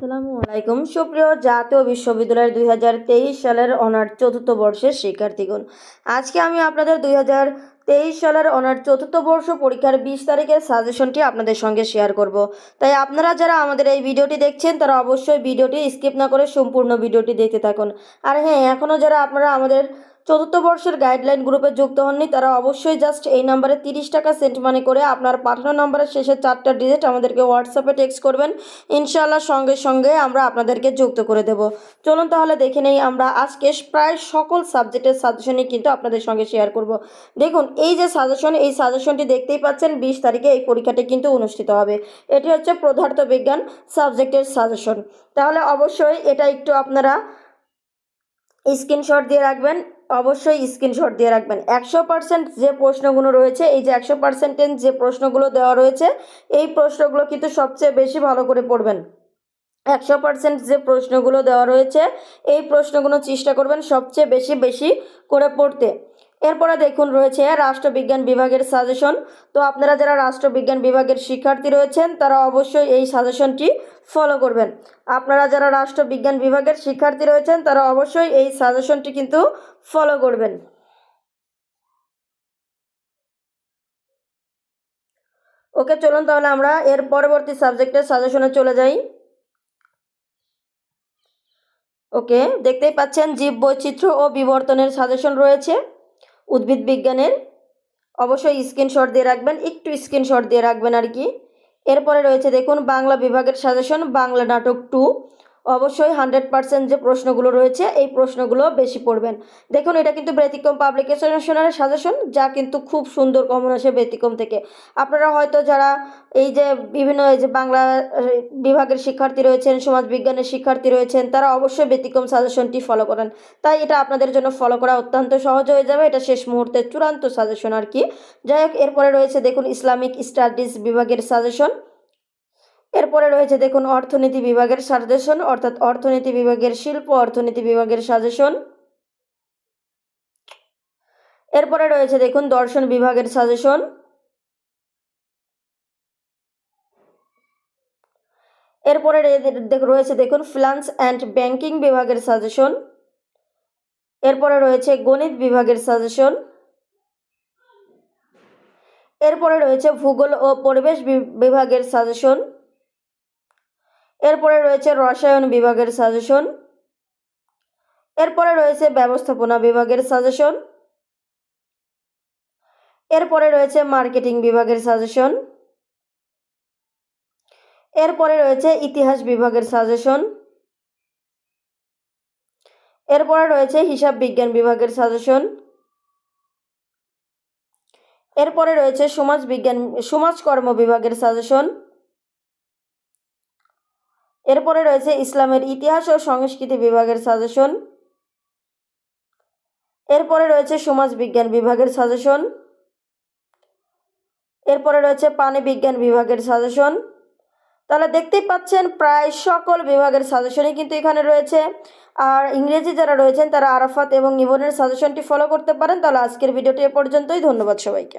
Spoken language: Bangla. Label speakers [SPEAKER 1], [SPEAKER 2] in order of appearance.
[SPEAKER 1] আসসালামু আলাইকুম। সুপ্রিয় জাতীয় বিশ্ববিদ্যালয়ের দুই হাজার তেইশ সালের অনার চতুর্থ বর্ষের শিক্ষার্থীগণ, আজকে আমি আপনাদের দুই হাজার তেইশ সালের অনার চতুর্থ বর্ষ পরীক্ষার বিশ তারিখের সাজেশনটি আপনাদের সঙ্গে শেয়ার করব। তাই আপনারা যারা আমাদের এই ভিডিওটি দেখছেন, তারা অবশ্যই ভিডিওটি স্কিপ না করে সম্পূর্ণ ভিডিওটি দেখতে থাকুন। আর হ্যাঁ এখনও যারা আপনারা আমাদের চতুর্থ বর্ষের গাইডলাইন গ্রুপে যুক্ত হননি, তারা অবশ্যই জাস্ট এই নাম্বারে তিরিশ টাকা সেন্ট মানি করে আপনার পাঠানো নাম্বারের শেষে চারটা ডিজিট আমাদেরকে হোয়াটসঅ্যাপে টেক্সট করবেন। ইনশাআল্লাহ সঙ্গে সঙ্গে আমরা আপনাদেরকে যুক্ত করে দেব। চলুন তাহলে দেখে নেই আমরা আজকে প্রায় সকল সাবজেক্টের সাজেশনই কিন্তু আপনাদের সঙ্গে শেয়ার করব। দেখুন, এই যে সাজেশন এই সাজেশনটি দেখতেই পাচ্ছেন, বিশ তারিখে এই পরীক্ষাটি কিন্তু অনুষ্ঠিত হবে। এটি হচ্ছে পদার্থ বিজ্ঞান সাবজেক্টের সাজেশন তাহলে অবশ্যই এটা একটু আপনারা স্ক্রিনশট দিয়ে রাখবেন। অবশ্যই স্ক্রিনশট দিয়ে রাখবেন। একশো পার্সেন্ট যে প্রশ্নগুলো রয়েছে, এই যে একশো পার্সেন্টের যে প্রশ্নগুলো দেওয়া রয়েছে, এই প্রশ্নগুলো কিন্তু সবচেয়ে বেশি ভালো করে পড়বেন। একশো পার্সেন্ট যে প্রশ্নগুলো দেওয়া রয়েছে, এই প্রশ্নগুলো চেষ্টা করবেন সবচেয়ে বেশি বেশি করে পড়তে। এরপরে দেখুন রয়েছে রাষ্ট্রবিজ্ঞান বিভাগের সাজেশন তো আপনারা যারা রাষ্ট্রবিজ্ঞান বিভাগের শিক্ষার্থী রয়েছেন, তারা অবশ্যই এই সাজেশনটি ফলো করবেন। আপনারা যারা রাষ্ট্রবিজ্ঞান বিভাগের শিক্ষার্থী রয়েছেন, তারা অবশ্যই এই সাজেশনটি কিন্তু ফলো করবেন। ওকে, চলুন তাহলে আমরা এর পরবর্তী সাবজেক্টের সাজেশনে চলে যাই। ওকে, দেখতেই পাচ্ছেন জীব বৈচিত্র্য ও বিবর্তনের সাজেশন রয়েছে। উদ্ভিদ বিজ্ঞানের অবশ্যই স্ক্রিনশট দিয়ে রাখবেন, একটু স্ক্রিনশট দিয়ে রাখবেন আর কি। এরপরে রয়েছে দেখুন, বাংলা বিভাগের সাজেশন বাংলা নাটক টু অবশ্যই হান্ড্রেড পার্সেন্ট যে প্রশ্নগুলো রয়েছে, এই প্রশ্নগুলো বেশি পড়বেন। দেখুন, এটা কিন্তু ব্যতিক্রম পাবলিকেশনের সাজেশন যা কিন্তু খুব সুন্দর কমন আসে ব্যতিক্রম থেকে। আপনারা হয়তো যারা এই যে বিভিন্ন এই যে বাংলা বিভাগের শিক্ষার্থী রয়েছেন সমাজ বিজ্ঞানের শিক্ষার্থী রয়েছেন, তারা অবশ্যই ব্যতিক্রম সাজেশনটি ফলো করেন। তাই এটা আপনাদের জন্য ফলো করা অত্যন্ত সহজ হয়ে যাবে। এটা শেষ মুহূর্তের চূড়ান্ত সাজেশন আর কি। যাই হোক, এরপরে রয়েছে দেখুন ইসলামিক স্টাডিজ বিভাগের সাজেশন এরপরে রয়েছে দেখুন অর্থনীতি বিভাগের সাজেশন অর্থাৎ অর্থনীতি বিভাগের শিল্প, অর্থনীতি বিভাগের সাজেশন এরপরে রয়েছে দেখুন দর্শন বিভাগের সাজেশন এরপরে রয়েছে দেখুন ফিনান্স অ্যান্ড ব্যাংকিং বিভাগের সাজেশন এরপরে রয়েছে গণিত বিভাগের সাজেশন এরপরে রয়েছে ভূগোল ও পরিবেশ বিভাগের সাজেশন এরপরে রয়েছে রসায়ন বিভাগের সাজেশন এরপরে রয়েছে ব্যবস্থাপনা বিভাগের সাজেশন এরপরে রয়েছে মার্কেটিং বিভাগের সাজেশন এরপরে রয়েছে ইতিহাস বিভাগের সাজেশন এরপরে রয়েছে হিসাব বিজ্ঞান বিভাগের সাজেশন এরপরে রয়েছে সমাজ বিজ্ঞান সমাজকর্ম বিভাগের সাজেশন এরপরে রয়েছে ইসলামের ইতিহাস ও সংস্কৃতি বিভাগের সাজেশন এরপরে রয়েছে সমাজ বিজ্ঞান বিভাগের সাজেশন এরপরে রয়েছে পানি বিজ্ঞান বিভাগের সাজেশন তাহলে দেখতেই পাচ্ছেন প্রায় সকল বিভাগের সাজেশনই কিন্তু এখানে রয়েছে। আর ইংরেজি যারা রয়েছেন তারা আরাফাত এবং ইবনের সাজেশনটি ফলো করতে পারেন। তাহলে আজকের ভিডিওটি এ পর্যন্তই। ধন্যবাদ সবাইকে।